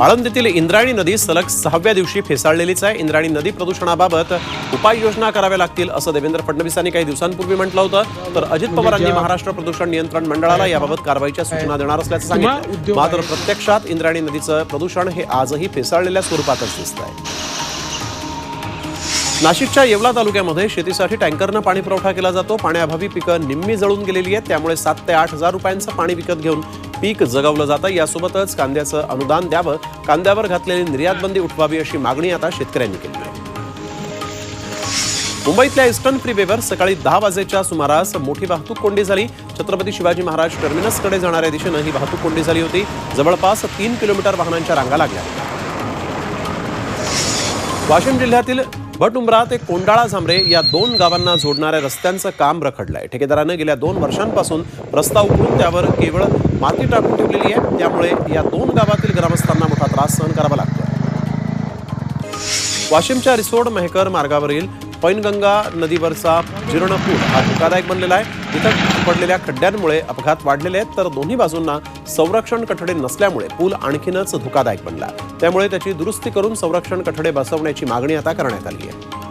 आळंदीतील इंद्रायणी नदी सलग सहाव्या दिवशी फेसाळलेलीच आहे. इंद्रायणी नदी प्रदूषणाबाबत उपाययोजना कराव्या लागतील असं देवेंद्र फडणवीसांनी काही दिवसांपूर्वी म्हटलं होतं. तर अजित पवारांनी महाराष्ट्र प्रदूषण नियंत्रण मंडळाला याबाबत कारवाईच्या सूचना देणार असल्याचं सांगितलं. मात्र प्रत्यक्षात इंद्रायणी नदीचं प्रदूषण हे आजही फेसाळलेल्या स्वरूपातच दिसत आहे. नाशिकच्या येवला तालुक्यामध्ये शेतीसाठी टँकरनं पाणी पुरवठा केला जातो. पाण्याअभावी पिकं निम्मी जळून गेलेली आहेत. त्यामुळे सात ते आठ हजार रुपयांचं पाणी विकत घेऊन पीक जगवलं जातं. यासोबतच कांद्याचं अनुदान द्यावं. कांद्यावर घातलेली निर्यात बंदी उठवावी अशी मागणी आता शेतकऱ्यांनी केली आहे. मुंबईतल्या इस्टर्न फ्रीवेवर सकाळी दहा वाजेच्या सुमारास मोठी वाहतूक कोंडी झाली. छत्रपती शिवाजी महाराज टर्मिनसकडे जाणाऱ्या दिशेनं ही वाहतूक कोंडी झाली होती. जवळपास तीन किलोमीटर वाहनांच्या रांगा लागल्या. वाशिम जिल्ह्यातील भटउंबरा ते कोंडाळा झांबरे या दोन गावांना जोडणाऱ्या रस्त्यांचं काम रखडलंय. ठेकेदारानं गेल्या दोन वर्षांपासून रस्ता उघडून त्यावर केवळ माती टाकून ठेवलेली आहे. त्यामुळे या दोन गावातील ग्रामस्थांना मोठा त्रास सहन करावा लागतो वाशिमच्या रिसोड मेहकर मार्गावरील पैनगंगा नदीवरचा जीर्ण पूल हा धोकादायक बनलेला आहे. इथं पडलेल्या खड्ड्यांमुळे अपघात वाढलेले आहेत. तर दोन्ही बाजूंना संरक्षण कठडे नसल्यामुळे पूल आणखीनच धोकादायक बनला. त्यामुळे त्याची दुरुस्ती करून संरक्षण कठडे बसवण्याची मागणी आता करण्यात आली आहे.